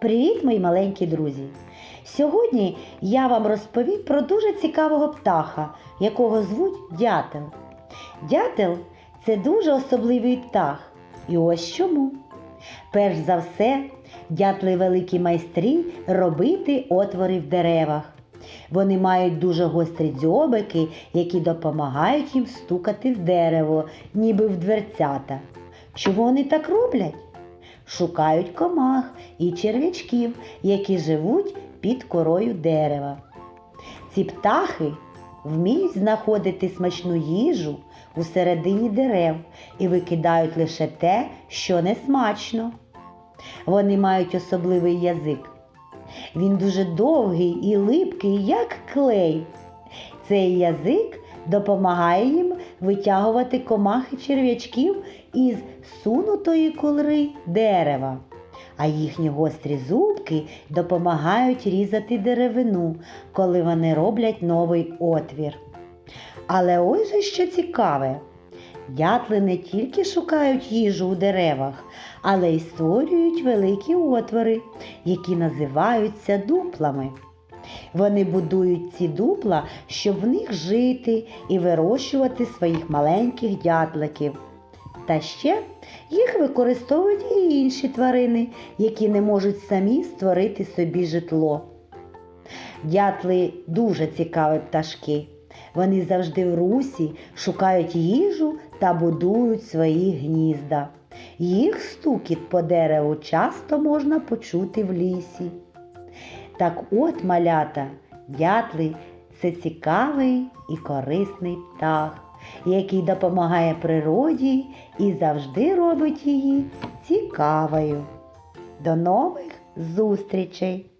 Привіт, мої маленькі друзі! Сьогодні я вам розповім про дуже цікавого птаха, якого звуть дятел. Дятел це дуже особливий птах. І ось чому. Перш за все, дятли великі майстрі робити отвори в деревах. Вони мають дуже гострі дзьобики, які допомагають їм стукати в дерево, ніби в дверцята. Чому вони так роблять? Шукають комах і черв'ячків, які живуть під корою дерева. Ці птахи вміють знаходити смачну їжу у середині дерев і викидають лише те, що не смачно. Вони мають особливий язик. Він дуже довгий і липкий, як клей. Цей язик допомагає їм витягувати комахи черв'ячків із сунутої кори дерева, а їхні гострі зубки допомагають різати деревину, коли вони роблять новий отвір. Але ось же що цікаве. Дятли не тільки шукають їжу у деревах, але й створюють великі отвори, які називаються дуплами. Вони будують ці дупла, щоб в них жити і вирощувати своїх маленьких дятликів. Та ще їх використовують і інші тварини, які не можуть самі створити собі житло. Дятли дуже цікаві пташки. Вони завжди в русі шукають їжу та будують свої гнізда. Їх стукіт по дереву часто можна почути в лісі. Так от, малята, дятли це цікавий і корисний птах, який допомагає природі і завжди робить її цікавою. До нових зустрічей!